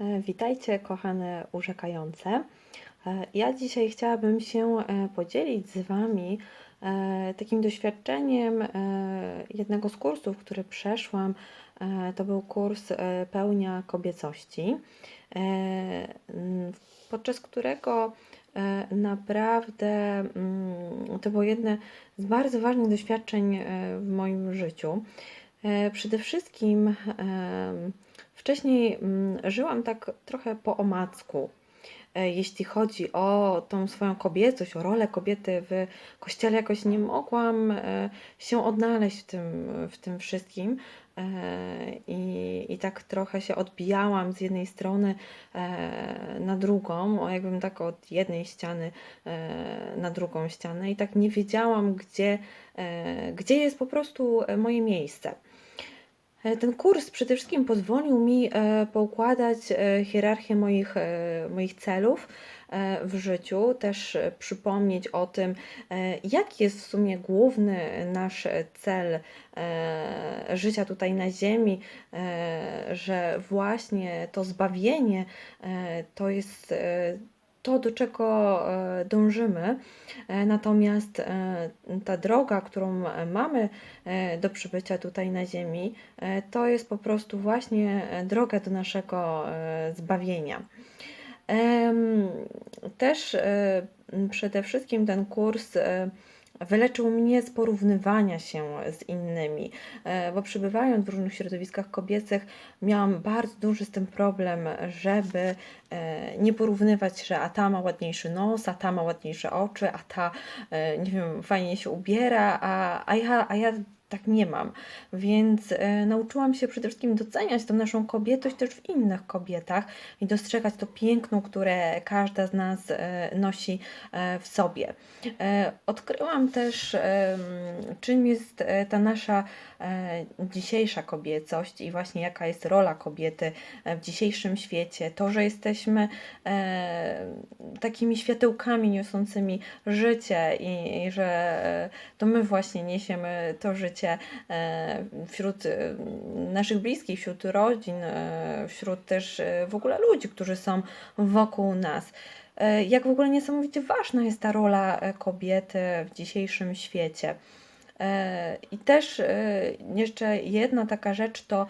E, Witajcie, kochane urzekające. E, Ja dzisiaj chciałabym się e, podzielić z Wami takim doświadczeniem jednego z kursów, który przeszłam. To był kurs pełnia kobiecości, podczas którego naprawdę mm, to było jedno z bardzo ważnych doświadczeń w moim życiu. E, Przede wszystkim em, wcześniej mm, żyłam tak trochę po omacku, e, jeśli chodzi o tą swoją kobiecość, o rolę kobiety w kościele. Jakoś nie mogłam e, się odnaleźć w tym, w tym wszystkim. E, I, I tak trochę się odbijałam z jednej strony e, na drugą, jakbym tak od jednej ściany e, na drugą ścianę, i tak nie wiedziałam, gdzie, e, gdzie jest po prostu e, moje miejsce. E, Ten kurs przede wszystkim pozwolił mi e, poukładać e, hierarchię moich, moich celów w życiu, też przypomnieć o tym, jaki jest w sumie główny nasz cel życia tutaj na Ziemi, że właśnie to zbawienie to jest to, do czego e, dążymy. E, Natomiast e, ta droga, którą mamy do przybycia tutaj na Ziemi, to jest po prostu właśnie droga do naszego zbawienia. Też przede wszystkim ten kurs wyleczył mnie z porównywania się z innymi, e, bo przebywając w różnych środowiskach kobiecych, miałam bardzo duży z tym problem, żeby e, nie porównywać, że a ta ma ładniejszy nos, a ta ma ładniejsze oczy, a ta, e, nie wiem, fajnie się ubiera, a, a, ja, a ja tak nie mam. Więc e, nauczyłam się przede wszystkim doceniać tą naszą kobietość też w innych kobietach i dostrzegać to piękno, które każda z nas e, nosi e, w sobie. E, Odkryłam też, em, czym jest e, ta nasza e, dzisiejsza kobiecość i właśnie jaka jest rola kobiety e, w dzisiejszym świecie. To, że jesteśmy e, takimi światełkami niosącymi życie i, i że e, to my właśnie niesiemy to życie e, wśród e, naszych bliskich, wśród rodzin, e, wśród też w ogóle ludzi, którzy są wokół nas. Jak w ogóle niesamowicie ważna jest ta rola kobiety w dzisiejszym świecie. I też jeszcze jedna taka rzecz to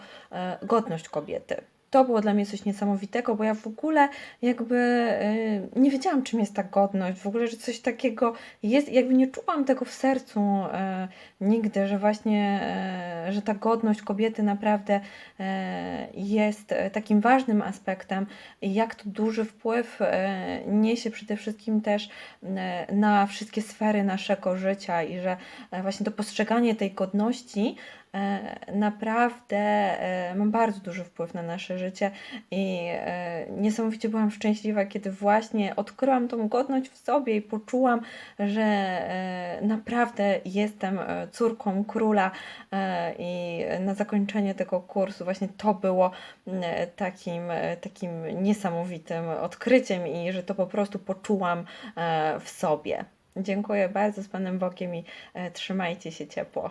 godność kobiety. To było dla mnie coś niesamowitego, bo ja w ogóle jakby e, nie wiedziałam, czym jest ta godność, w ogóle, że coś takiego jest, jakby nie czułam tego w sercu e, nigdy, że właśnie, e, że ta godność kobiety naprawdę e, jest e, takim ważnym aspektem. I jak to duży wpływ e, niesie przede wszystkim też e, na wszystkie sfery naszego życia i że e, właśnie to postrzeganie tej godności naprawdę e, ma bardzo duży wpływ na nasze życie i e, niesamowicie byłam szczęśliwa, kiedy właśnie odkryłam tą godność w sobie i poczułam, że e, naprawdę jestem e, córką króla e, i na zakończenie tego kursu właśnie to było takim, e, takim niesamowitym odkryciem i że to po prostu poczułam e, w sobie. Dziękuję bardzo z Panem Bogiem i e, trzymajcie się ciepło.